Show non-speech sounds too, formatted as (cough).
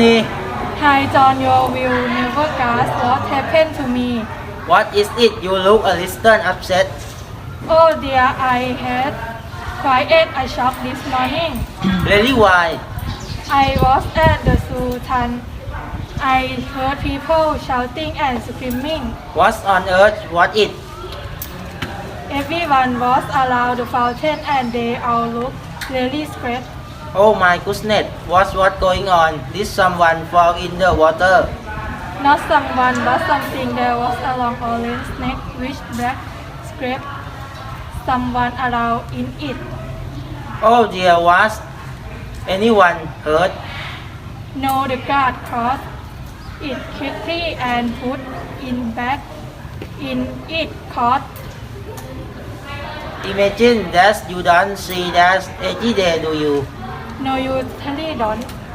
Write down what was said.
on your will never guess what happened to me. What is it? You look a little upset. Oh dear, I had quite a shock this morning. (clears throat) Really why? I was at the Sultan. I heard people shouting and screaming. What on earth? What it? Everyone was around the fountain and they all looked really scared. Oh my goodness. What's what going on? Did someone fall in the water? Not someone but something. There was a long orange snake which black scraped someone around in it. Oh dear, was anyone hurt? No, the guard caught it quickly and put in back in it caught. Imagine that you don't see that every day, do you? No, you totally don't.